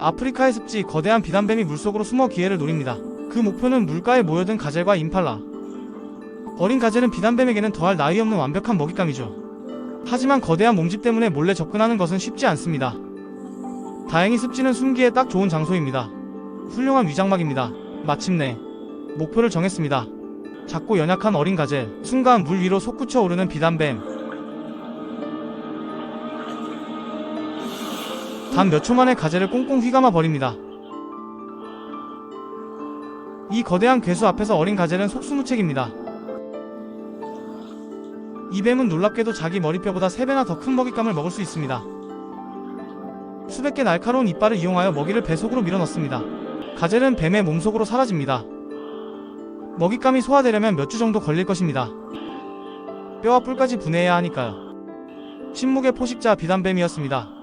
아프리카의 습지 거대한 비단뱀이 물속으로 숨어 기회를 노립니다. 그 목표는 물가에 모여든 가젤과 임팔라. 어린 가젤은 비단뱀에게는 더할 나위 없는 완벽한 먹잇감이죠. 하지만 거대한 몸집 때문에 몰래 접근하는 것은 쉽지 않습니다. 다행히 습지는 숨기에 딱 좋은 장소입니다. 훌륭한 위장막입니다. 마침내 목표를 정했습니다. 작고 연약한 어린 가젤, 순간 물 위로 솟구쳐 오르는 비단뱀. 단 몇 초 만에 가젤을 꽁꽁 휘감아 버립니다. 이 거대한 괴수 앞에서 어린 가젤은 속수무책입니다. 이 뱀은 놀랍게도 자기 머리뼈보다 3배나 더 큰 먹잇감을 먹을 수 있습니다. 수백 개 날카로운 이빨을 이용하여 먹이를 배 속으로 밀어넣습니다. 가젤은 뱀의 몸속으로 사라집니다. 먹잇감이 소화되려면 몇 주 정도 걸릴 것입니다. 뼈와 뿔까지 분해해야 하니까요. 침묵의 포식자 비단뱀이었습니다.